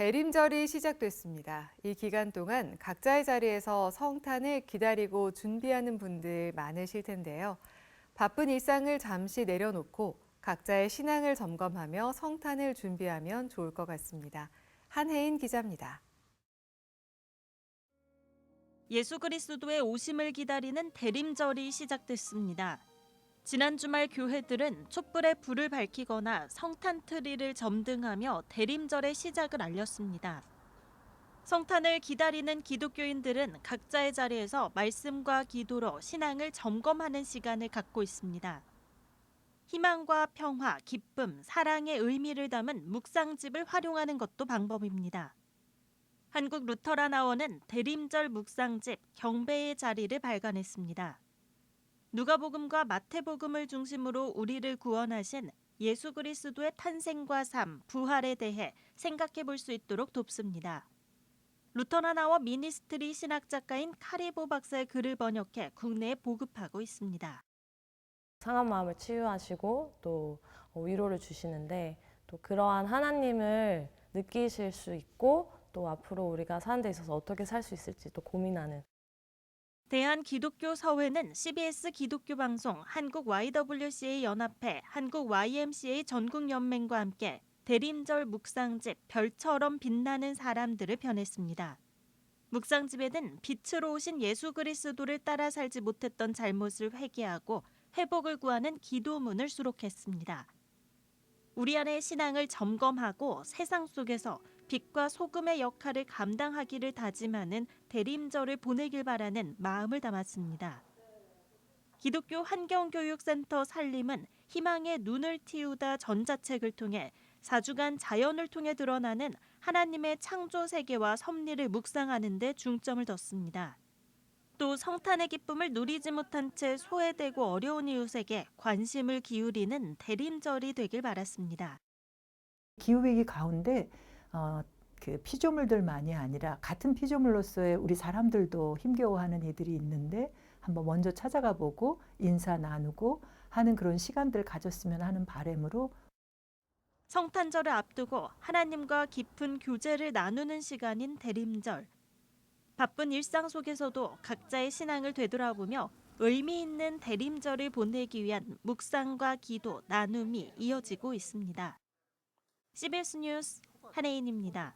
대림절이 시작됐습니다. 이 기간 동안 각자의 자리에서 성탄을 기다리고 준비하는 분들 많으실 텐데요. 바쁜 일상을 잠시 내려놓고 각자의 신앙을 점검하며 성탄을 준비하면 좋을 것 같습니다. 한혜인 기자입니다. 예수 그리스도의 오심을 기다리는 대림절이 시작됐습니다. 지난 주말 교회들은 촛불에 불을 밝히거나 성탄 트리를 점등하며 대림절의 시작을 알렸습니다. 성탄을 기다리는 기독교인들은 각자의 자리에서 말씀과 기도로 신앙을 점검하는 시간을 갖고 있습니다. 희망과 평화, 기쁨, 사랑의 의미를 담은 묵상집을 활용하는 것도 방법입니다. 한국 루터란 아원은 대림절 묵상집 경배의 자리를 발간했습니다. 누가복음과 마태복음을 중심으로 우리를 구원하신 예수 그리스도의 탄생과 삶, 부활에 대해 생각해 볼 수 있도록 돕습니다. 아원 미니스트리 신학 작가인 카리보 박사의 글을 번역해 국내에 보급하고 있습니다. 상한 마음을 치유하시고 또 위로를 주시는데 또 그러한 하나님을 느끼실 수 있고 또 앞으로 우리가 사는 데 있어서 어떻게 살 수 있을지 또 고민하는 대한 기독교 서회는 CBS 기독교 방송 한국 YWCA 연합회 한국 YMCA 전국 연맹과 함께 대림절 묵상집 별처럼 빛나는 사람들을 펴냈습니다. 묵상집에는 빛으로 오신 예수 그리스도를 따라 살지 못했던 잘못을 회개하고 회복을 구하는 기도문을 수록했습니다. 우리 안의 신앙을 점검하고 세상 속에서 빛과 소금의 역할을 감당하기를 다짐하는 대림절을 보내길 바라는 마음을 담았습니다. 기독교 환경교육센터 살림은 희망의 눈을 틔우다 전자책을 통해 4주간 자연을 통해 드러나는 하나님의 창조 세계와 섭리를 묵상하는 데 중점을 뒀습니다. 또 성탄의 기쁨을 누리지 못한 채 소외되고 어려운 이웃에게 관심을 기울이는 대림절이 되길 바랐습니다. 기후위기 가운데 어, 그 피조물들만이 아니라 같은 피조물로서의 우리 사람들도 힘겨워하는 이들이 있는데 한번 먼저 찾아가 보고 인사 나누고 하는 그런 시간들 가졌으면 하는 바람으로 성탄절을 앞두고 하나님과 깊은 교제를 나누는 시간인 대림절. 바쁜 일상 속에서도 각자의 신앙을 되돌아보며 의미 있는 대림절을 보내기 위한 묵상과 기도, 나눔이 이어지고 있습니다. CBS 뉴스 한혜인입니다.